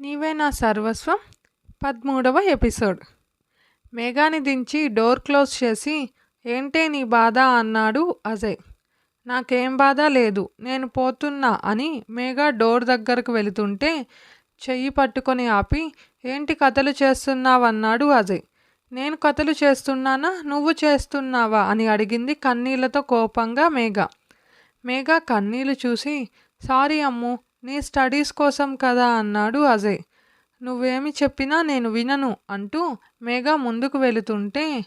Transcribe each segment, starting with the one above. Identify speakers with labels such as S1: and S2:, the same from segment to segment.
S1: నీవే నా సర్వస్వం? పదమూడవ ఎపిసోడ్. మేఘాని దించి డోర్ క్లోజ్ చేసి ఏంటే నీ బాధ? అన్నాడు అజయ్. నాకేం బాధ లేదు. నేను పోతున్నా అని మేఘ డోర్ దగ్గరకు వెళుతుంటే చెయ్యి పట్టుకొని ఆపి ఏంటి కథలు చేస్తున్నావన్నాడు అజయ్. నేను కథలు చేస్తున్నానా? నువ్వు చేస్తున్నావా? అని అడిగింది కన్నీళ్ళతో కోపంగా మేఘ. మేఘ కన్నీళ్ళు చూసి సారీ అమ్ము నీ స్టడీస్ కోసం కదా అన్నాడు అజయ్. నువ్వేమి చెప్పినా నేను వినను అంటూ మేఘ ముందుకు వెళుతుంటే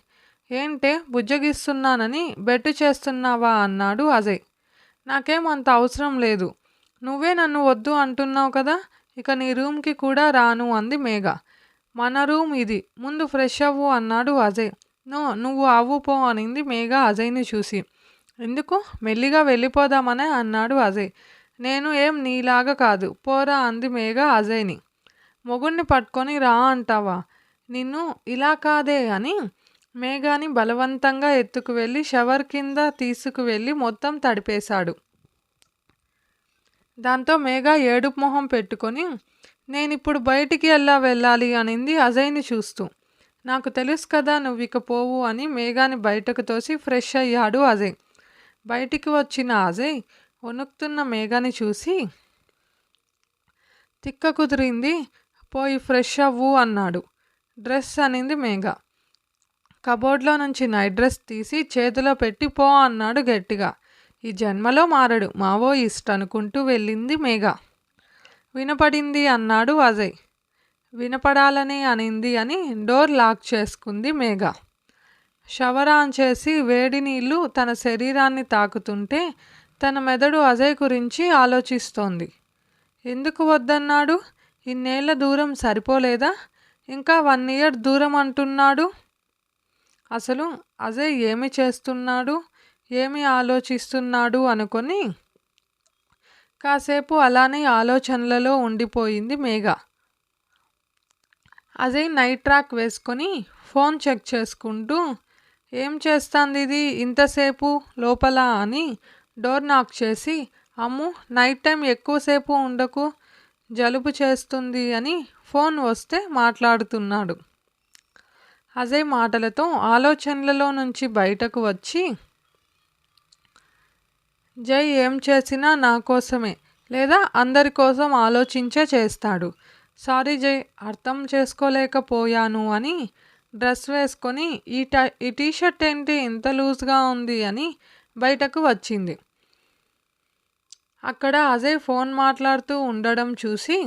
S1: ఏంటే బుజ్జగిస్తున్నానని బెట్టు చేస్తున్నావా అన్నాడు అజయ్. నాకేం అంత అవసరం లేదు. నువ్వే నన్ను వద్దు అంటున్నావు కదా ఇక నీ రూమ్కి కూడా రాను అంది మేఘ. మన రూమ్ ఇది ముందు ఫ్రెష్ అవ్వు అన్నాడు అజయ్. నో నువ్వు అవ్వు పో అనింది మేఘ అజయ్ని చూసి. ఎందుకు? మెల్లిగా వెళ్ళిపోదామనే అన్నాడు అజయ్. నేను ఏం నీలాగా కాదు. పోరా అంది మేఘ అజయ్ని. మొగుణ్ణి పట్టుకొని రా అంటావా? నిన్ను ఇలా కాదే అని మేఘాని బలవంతంగా ఎత్తుకు వెళ్ళి షవర్ కింద తీసుకువెళ్ళి మొత్తం తడిపేశాడు. దాంతో మేఘ ఏడుపు మొహం పెట్టుకొని నేను ఇప్పుడు బయటికి ఎలా వెళ్ళాలి అనింది అజయ్ని చూస్తూ. నాకు తెలుసు కదా నువ్వు ఇక పోవు అని మేఘాని బయటకు తోసి ఫ్రెష్ అయ్యాడు అజయ్. బయటికి వచ్చిన అజయ్ వణుకుతున్న మేఘాని చూసి తిక్క కుదిరింది. పోయి ఫ్రెష్ అవ్వు అన్నాడు. డ్రెస్ అనింది మేఘ. కబోర్డ్లో నుంచి నైట్ డ్రెస్ తీసి చేతిలో పెట్టి పో అన్నాడు గట్టిగా. ఈ జన్మలో మారడు. మావో ఇష్ట అనుకుంటూ వెళ్ళింది మేఘ. వినపడింది అన్నాడు అజయ్. వినపడాలని అనింది అని డోర్ లాక్ చేసుకుంది మేఘ. షవర్ ఆన్ చేసి వేడి నీళ్ళు తన శరీరాన్ని తాకుతుంటే తన మెదడు అజయ్ గురించి ఆలోచిస్తోంది. ఎందుకు వద్దన్నాడు? ఇన్నేళ్ళ దూరం సరిపోలేదా? ఇంకా వన్ ఇయర్ దూరం అంటున్నాడు? అసలు అజయ్ ఏమి చేస్తున్నాడు? ఏమి ఆలోచిస్తున్నాడు? అనుకొని కాసేపు అలానే ఆలోచనలలో ఉండిపోయింది మేఘ. అజయ్ నైట్ ట్రాక్ వేసుకొని ఫోన్ చెక్ చేసుకుంటూ ఏం చేస్తుంది ఇది ఇంతసేపు? లోపల? అని డోర్ నాక్ చేసి అమ్ము నైట్ టైం ఎక్కువసేపు ఉండకు జలుబు చేస్తుంది అని ఫోన్ వస్తే మాట్లాడుతున్నాడు. అజయ్ మాటలతో ఆలోచనలలో నుంచి బయటకు వచ్చి జై ఏం చేసినా నా కోసమే లేదా అందరి కోసం ఆలోచించే చేస్తాడు. సారీ జై అర్థం చేసుకోలేకపోయాను అని డ్రెస్ వేసుకొని ఈ టై ఈ టీషర్ట్ ఏంటి ఇంత లూజ్గా ఉంది అని బయటకు వచ్చింది. అక్కడ అజయ్ ఫోన్ మాట్లాడుతూ ఉండడం చూసి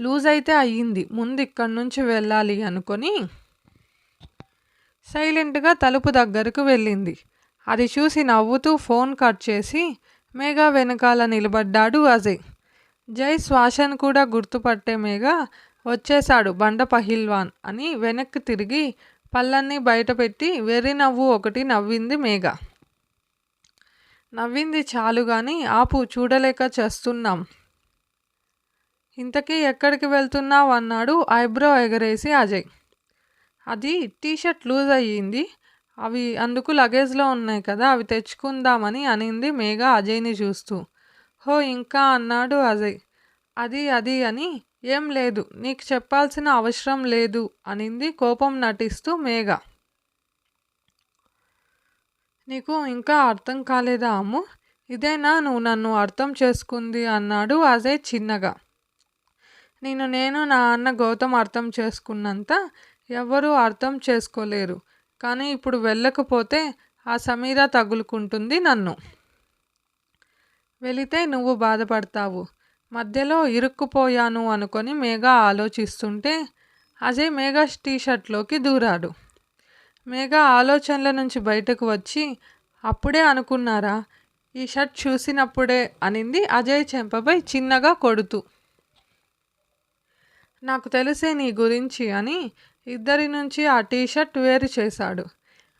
S1: లూజ్ అయితే అయ్యింది ముందు ఇక్కడి నుంచి వెళ్ళాలి అనుకొని సైలెంట్గా తలుపు దగ్గరకు వెళ్ళింది. అది చూసి నవ్వుతూ ఫోన్ కట్ చేసి మేఘా వెనకాల నిలబడ్డాడు అజయ్. జై శ్వాసను కూడా గుర్తుపట్టే మేఘ వచ్చేశాడు బండ పహిల్వాన్ అని వెనక్కి తిరిగి పళ్ళన్నీ బయటపెట్టి వెర్రి నవ్వు ఒకటి నవ్వింది మేఘ. నవ్వింది చాలు కానీ ఆపు చూడలేక చేస్తున్నాం. ఇంతకీ ఎక్కడికి వెళ్తున్నావు అన్నాడు ఐబ్రో ఎగరేసి అజయ్. అది టీషర్ట్ లూజ్ అయ్యింది. అవి అందుకు లగేజ్లో ఉన్నాయి కదా అవి తెచ్చుకుందామని అనింది మేఘ అజయ్ని చూస్తూ. హో ఇంకా అన్నాడు అజయ్. అది అది అని ఏం లేదు నీకు చెప్పాల్సిన అవసరం లేదు అనింది కోపం నటిస్తూ మేఘ. నీకు ఇంకా అర్థం కాలేదా అమ్ము? ఇదేనా నువ్వు నన్ను అర్థం చేసుకుంది అన్నాడు అజయ్ చిన్నగా. నేను నేను నా అన్న గౌతమ్ అర్థం చేసుకున్నంత ఎవరూ అర్థం చేసుకోలేరు. కానీ ఇప్పుడు వెళ్ళకపోతే ఆ సమీర తగులుకుంటుంది నన్ను. వెళితే నువ్వు బాధపడతావు. మధ్యలో ఇరుక్కుపోయాను అనుకొని మేఘ ఆలోచిస్తుంటే అజయ్ మేఘ టీషర్ట్లోకి దూరాడు. మేఘ ఆలోచనల నుంచి బయటకు వచ్చి అప్పుడే అనుకున్నారా? ఈ షర్ట్ చూసినప్పుడే అనింది అజయ్ చెంపపై చిన్నగా కొడుతూ. నాకు తెలిసే నీ గురించి అని ఇద్దరి నుంచి ఆ టీషర్ట్ వేరు చేశాడు.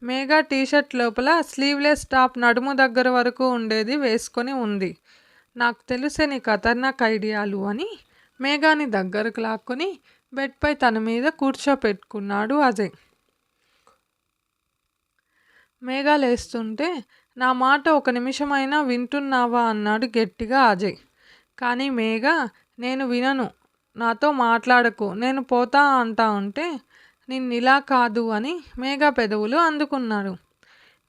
S1: మేఘా టీషర్ట్ లోపల స్లీవ్లెస్ టాప్ నడుము దగ్గర వరకు ఉండేది వేసుకొని ఉంది. నాకు తెలిసే నీ ఖతర్నాక్ ఐడియాలు అని మేఘాని దగ్గరకు లాక్కొని బెడ్పై తన మీద కూర్చోపెట్టుకున్నాడు అజయ్. మేఘాలేస్తుంటే నా మాట ఒక నిమిషమైనా వింటున్నావా అన్నాడు గట్టిగా అజయ్. కానీ మేఘ నేను వినను. నాతో మాట్లాడకు. నేను పోతా అంటా ఉంటే నిన్నిలా కాదు అని మేఘ పెదవులు అందుకున్నాడు.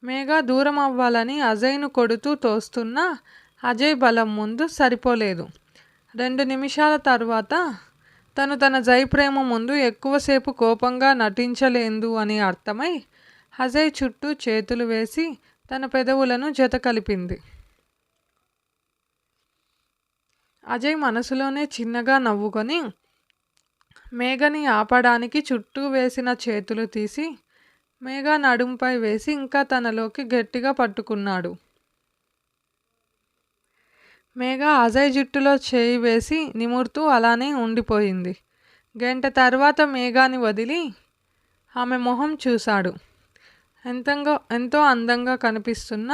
S1: మేఘ దూరం అవ్వాలని అజయ్ను కొడుతూ తోస్తున్నా అజయ్ బలం ముందు సరిపోలేదు. రెండు నిమిషాల తర్వాత తను తన జై ప్రేమ ముందు ఎక్కువసేపు కోపంగా నటించలేదు అని అర్థమై అజయ్ చుట్టూ చేతులు వేసి తన పెదవులను జత కలిపింది. అజయ్ మనసులోనే చిన్నగా నవ్వుకొని మేఘని ఆపడానికి చుట్టూ వేసిన చేతులు తీసి మేఘ నడుంపై వేసి ఇంకా తనలోకి గట్టిగా పట్టుకున్నాడు. మేఘ అజయ్ జుట్టులో చేయి వేసి నిమురుతూ అలానే ఉండిపోయింది. గంట తర్వాత మేఘాని వదిలి ఆమె మొహం చూశాడు. ఎంతంగా ఎంతో అందంగా కనిపిస్తున్న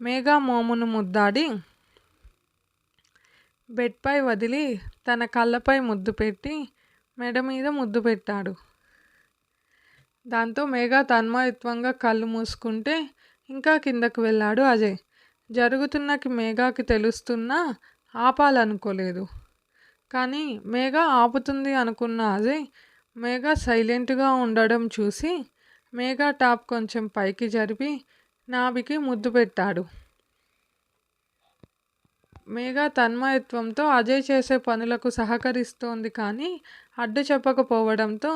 S1: మేఘా మోమును ముద్దాడి బెడ్పై వదిలి తన కళ్ళపై ముద్దు పెట్టి మెడ మీద ముద్దు పెట్టాడు. దాంతో మేఘా తన్మయత్వంగా కళ్ళు మూసుకుంటే ఇంకా కిందకు వెళ్ళాడు అజయ్. జరుగుతున్నకి మేఘాకి తెలుస్తున్నా ఆపాలనుకోలేదు. కానీ మేఘ ఆపుతుంది అనుకున్న అజయ్ మేఘ సైలెంట్గా ఉండడం చూసి మేఘా టాప్ కొంచెం పైకి జరిపి నాభికి ముద్దు పెట్టాడు. మేఘా తన్మయత్వంతో అజయ్ చేసే పనులకు సహకరిస్తోంది కానీ అడ్డు చెప్పకపోవడంతో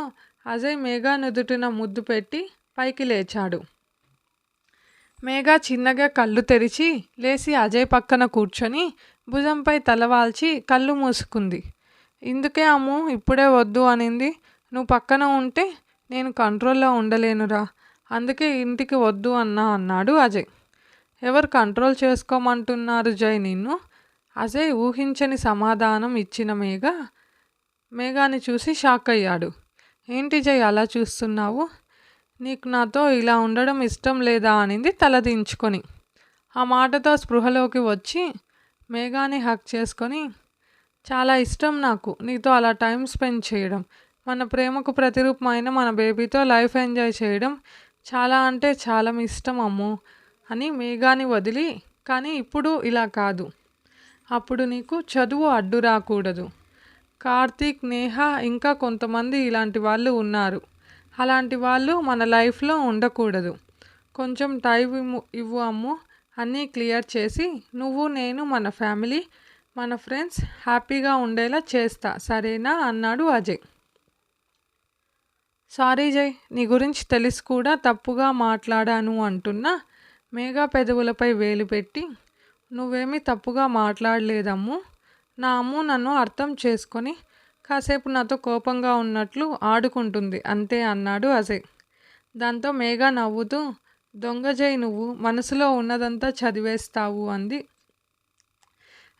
S1: అజయ్ మేఘా నుదుటిన ముద్దు పెట్టి పైకి లేచాడు. మేఘా చిన్నగా కళ్ళు తెరిచి లేచి అజయ్ పక్కన కూర్చొని భుజంపై తలవాల్చి కళ్ళు మూసుకుంది. ఇందుకే అమ్ము ఇప్పుడే వద్దు అనింది. నువ్వు పక్కన ఉంటే నేను కంట్రోల్లో ఉండలేనురా. అందుకే ఇంటికి వద్దు అన్నా అన్నాడు అజయ్. ఎవరు కంట్రోల్ చేసుకోమంటున్నారు జయ్ నిన్ను? అజయ్ ఊహించని సమాధానం ఇచ్చిన మేఘ మేఘాని చూసి షాక్ అయ్యాడు. ఏంటి జయ్ అలా చూస్తున్నావు? నీకు నాతో ఇలా ఉండడం ఇష్టం లేదా అనింది తలదించుకొని. ఆ మాటతో స్పృహలోకి వచ్చి మేఘాని హక్ చేసుకొని చాలా ఇష్టం నాకు నీతో అలా టైం స్పెండ్ చేయడం. మన ప్రేమకు ప్రతిరూపమైన మన బేబీతో లైఫ్ ఎంజాయ్ చేయడం చాలా అంటే చాలా ఇష్టం అమ్ము అని మేఘాని వదిలి కానీ ఇప్పుడు ఇలా కాదు. అప్పుడు నీకు చదువు అడ్డు రాకూడదు. కార్తీక్ నేహ ఇంకా కొంతమంది ఇలాంటి వాళ్ళు ఉన్నారు. అలాంటి వాళ్ళు మన లైఫ్లో ఉండకూడదు. కొంచెం టైం ఇవ్వు అమ్ము అన్నీ క్లియర్ చేసి నువ్వు నేను మన ఫ్యామిలీ మన ఫ్రెండ్స్ హ్యాపీగా ఉండేలా చేస్తా సరేనా? అన్నాడు అజయ్. సారీ జయ్ నీ గురించి తెలిసి కూడా తప్పుగా మాట్లాడాను అంటున్నా మేఘా పెదవులపై వేలు పెట్టి నువ్వేమీ తప్పుగా మాట్లాడలేదమ్ము. నా అమ్ము నన్ను అర్థం చేసుకొని కాసేపు నాతో కోపంగా ఉన్నట్లు ఆడుకుంటుంది అంతే అన్నాడు అజయ్. దాంతో మేఘా నవ్వుతూ దొంగజయ్ నువ్వు మనసులో ఉన్నదంతా చదివేస్తావు అంది.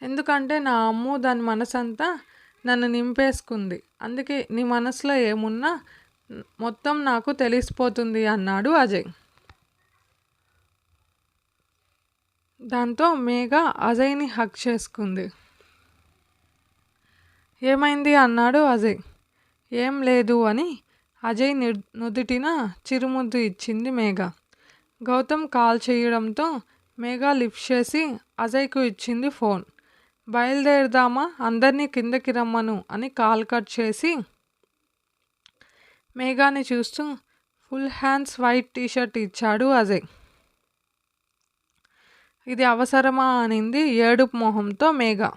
S1: ఎందుకంటే నా అమ్ము దాని మనసంతా నన్ను నింపేసుకుంది. అందుకే నీ మనసులో ఏమున్నా మొత్తం నాకు తెలిసిపోతుంది అన్నాడు అజయ్. దాంతో మేఘ అజయ్ని హక్ చేసుకుంది. ఏమైంది అన్నాడు అజయ్. ఏం లేదు అని అజయ్ నుదుటిన చిరుముద్దు ఇచ్చింది మేఘ. గౌతమ్ కాల్ చేయడంతో మేఘ లిఫ్ట్ చేసి అజయ్కు ఇచ్చింది ఫోన్. బయలుదేరదామా? అందరినీ కిందకి రమ్మను అని కాల్ కట్ చేసి మేఘాని చూస్తూ ఫుల్ హ్యాండ్స్ వైట్ టీషర్ట్ ఇచ్చాడు అజయ్. ఇది అవసరమా అనింది ఏడుపు మొహంతో మేఘ.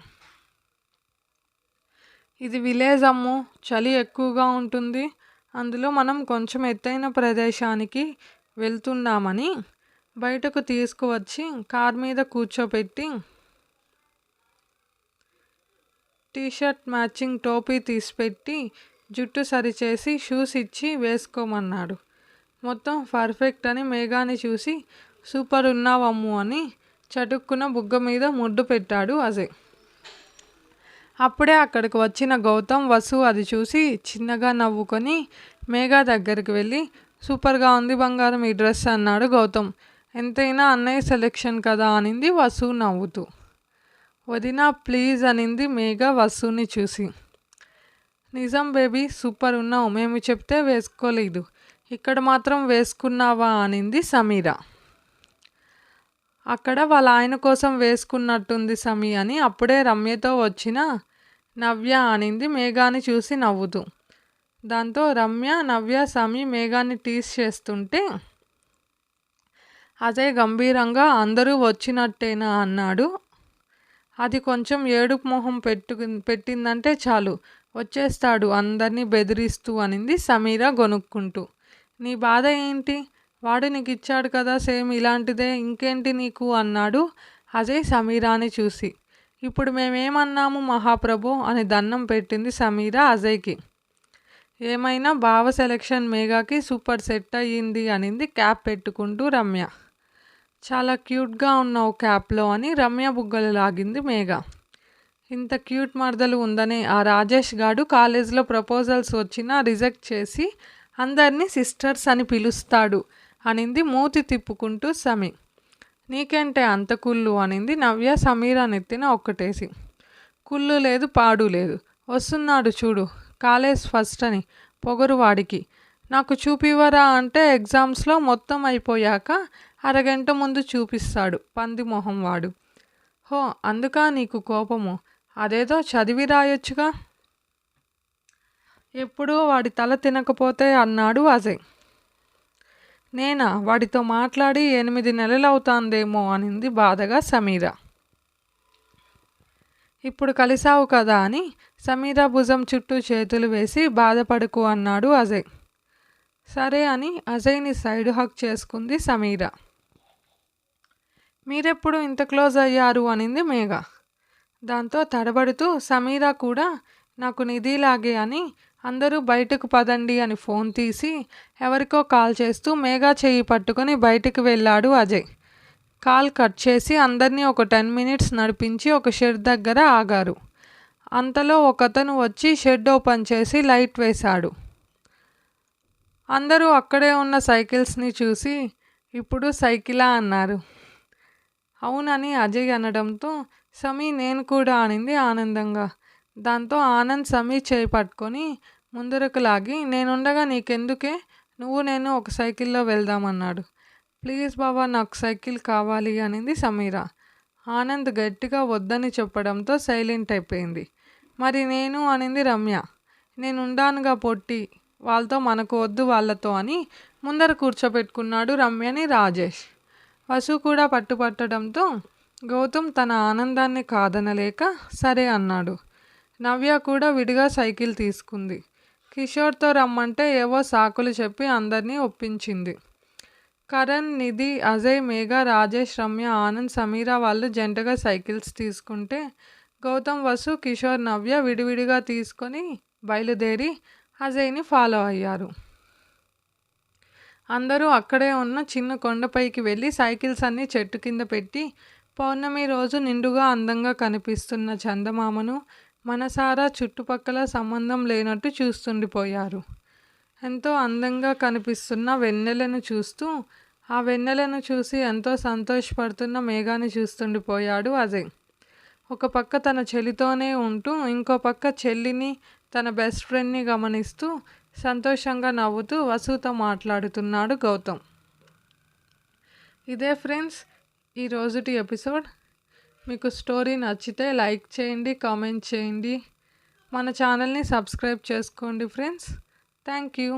S1: ఇది విలేజ్ అమ్ము చలి ఎక్కువగా ఉంటుంది. అందులో మనం కొంచెం ఎత్తైన ప్రదేశానికి వెళ్తున్నామని బయటకు తీసుకువచ్చి కార్ మీద కూర్చోపెట్టి టీషర్ట్ మ్యాచింగ్ టోపీ తీసిపెట్టి జుట్టు సరిచేసి షూస్ ఇచ్చి వేసుకోమన్నాడు. మొత్తం పర్ఫెక్ట్ అని మేఘాని చూసి సూపర్ ఉన్నావమ్ము అని చటుక్కున బుగ్గ మీద ముడ్డు పెట్టాడు అజయ్. అప్పుడే అక్కడికి వచ్చిన గౌతమ్ వసు అది చూసి చిన్నగా నవ్వుకొని మేఘా దగ్గరికి వెళ్ళి సూపర్గా ఉంది బంగారం ఈ డ్రెస్ అన్నాడు గౌతమ్. ఎంతైనా అన్నయ్య సెలెక్షన్ కదా అనింది వసు నవ్వుతూ. వదినా ప్లీజ్ అనింది మేఘ వసుని చూసి. నిజం బేబీ సూపర్ ఉన్నావు. మేము చెప్తే వేసుకోలేదు. ఇక్కడ మాత్రం వేసుకున్నావా అనింది సమీర. అక్కడ వాళ్ళ ఆయన కోసం వేసుకున్నట్టుంది సమీ అని అప్పుడే రమ్యతో వచ్చిన నవ్య అనింది. మేఘాని చూసి నవ్వుతూ. దాంతో రమ్య నవ్య సమీ మేఘాన్ని టీస్ చేస్తుంటే అజయ్ గంభీరంగా అందరూ వచ్చినట్టేనా అన్నాడు. అది కొంచెం ఏడుపు మొహం పెట్టు పెట్టిందంటే చాలు. వచ్చేస్తాడు అందరినీ బెదిరిస్తూ అనింది సమీర గొనుక్కుంటూ నీ బాధ ఏంటి? వాడు నీకు ఇచ్చాడు కదా సేమ్ ఇలాంటిదే ఇంకేంటి నీకు? అన్నాడు అజయ్ సమీరాని చూసి. ఇప్పుడు మేమేమన్నాము మహాప్రభు? అని దండం పెట్టింది సమీర అజయ్కి. ఏమైనా భావ సెలక్షన్ మేఘాకి సూపర్ సెట్ అయ్యింది అనింది క్యాప్ పెట్టుకుంటూ రమ్య. చాలా క్యూట్గా ఉన్నావు క్యాప్లో అని రమ్య బుగ్గలు లాగింది మేఘ. ఇంత క్యూట్ మరదలు ఉందని ఆ రాజేష్ గాడు కాలేజీలో ప్రపోజల్స్ వచ్చినా రిజెక్ట్ చేసి అందరినీ సిస్టర్స్ అని పిలుస్తాడు అనింది మూతి తిప్పుకుంటూ సమీ. నీకంటే అంత కుళ్ళు అనింది నవ్య సమీరా నెత్తిన ఒక్కటేసి. కుళ్ళు లేదు పాడు లేదు. వస్తున్నాడు చూడు కాలేజ్ ఫస్ట్ అని పొగరు వాడికి నాకు చూపివరా అంటే ఎగ్జామ్స్లో మొత్తం అయిపోయాక అరగంట ముందు చూపిస్తాడు పంది మొహం వాడు. హో అందుకా నీకు కోపము? అదేదో చదివి రాయొచ్చుగా? ఎప్పుడూ వాడి తల తినకపోతే అన్నాడు అజయ్. నేనా? వాడితో మాట్లాడి ఎనిమిది నెలలు అవుతాందేమో అనింది బాధగా సమీర. ఇప్పుడు కలిసావు కదా అని సమీర భుజం చుట్టూ చేతులు వేసి బాధపడుకు అన్నాడు అజయ్. సరే అని అజయ్ని సైడ్ హక్ చేసుకుంది సమీర. మీరెప్పుడు ఇంత క్లోజ్ అయ్యారు అనింది మేఘ. దాంతో తడబడుతూ సమీరా కూడా నాకు నిధిలాగే అని అందరూ బయటకు పదండి అని ఫోన్ తీసి ఎవరికో కాల్ చేస్తూ మేఘా చెయ్యి పట్టుకొని బయటికి వెళ్ళాడు అజయ్. కాల్ కట్ చేసి అందరినీ ఒక టెన్ మినిట్స్ నడిపించి ఒక షెడ్ దగ్గర ఆగారు. అంతలో ఒకతను వచ్చి షెడ్ ఓపెన్ చేసి లైట్ వేశాడు. అందరూ అక్కడే ఉన్న సైకిల్స్ని చూసి ఇప్పుడు సైకిలా అన్నారు. అవునని అజయ్ అనడంతో సమీ నేను కూడా అనింది ఆనందంగా. దాంతో ఆనంద్ సమీ చేయి పట్టుకొని ముందరకు లాగి నేనుండగా నీకెందుకే? నువ్వు నేను ఒక సైకిల్లో వెళ్దామన్నాడు. ప్లీజ్ బాబా నాకు సైకిల్ కావాలి అనింది సమీరా. ఆనంద్ గట్టిగా వద్దని చెప్పడంతో సైలెంట్ అయిపోయింది. మరి నేను అనింది రమ్య. నేను ఉండానుగా పొట్టి వాళ్ళతో మనకు వద్దు వాళ్ళతో అని ముందర కూర్చోబెట్టుకున్నాడు రమ్యని రాజేష్. వసు కూడా పట్టుపట్టడంతో గౌతమ్ తన ఆనందాన్ని కాదనలేక సరే అన్నాడు. నవ్య కూడా విడిగా సైకిల్ తీసుకుంది. కిషోర్తో రమ్మంటే ఏవో సాకులు చెప్పి అందరినీ ఒప్పించింది. కరణ్ నిధి అజయ్ మేఘ రాజేష్ రమ్య ఆనంద్ సమీర వాళ్ళు జంటగా సైకిల్స్ తీసుకుంటే గౌతమ్ వసు కిషోర్ నవ్య విడివిడిగా తీసుకొని బయలుదేరి అజయ్ని ఫాలో అయ్యారు. అందరూ అక్కడే ఉన్న చిన్న కొండపైకి వెళ్ళి సైకిల్స్ అన్నీ చెట్టు కింద పెట్టి పౌర్ణమి రోజు నిండుగా అందంగా కనిపిస్తున్న చందమామను మనసారా చుట్టుపక్కల సంబంధం లేనట్టు చూస్తుండిపోయారు. ఎంతో అందంగా కనిపిస్తున్న వెన్నెలను చూస్తూ ఆ వెన్నెలను చూసి ఎంతో సంతోషపడుతున్న మేఘాన్ని చూస్తుండిపోయాడు అజయ్. ఒక పక్క తన చెల్లితోనే ఉంటూ ఇంకో పక్క చెల్లిని తన బెస్ట్ ఫ్రెండ్ని గమనిస్తూ సంతోషంగా నవ్వుతూ వసుతో మాట్లాడుతున్నాడు గౌతమ్. ఇదే ఫ్రెండ్స్ ఈ రోజుటి ఎపిసోడ్. మీకు స్టోరీ నచ్చితే లైక్ చేయండి కామెంట్ చేయండి. మన ఛానల్ని సబ్స్క్రైబ్ చేసుకోండి ఫ్రెండ్స్. Thank you.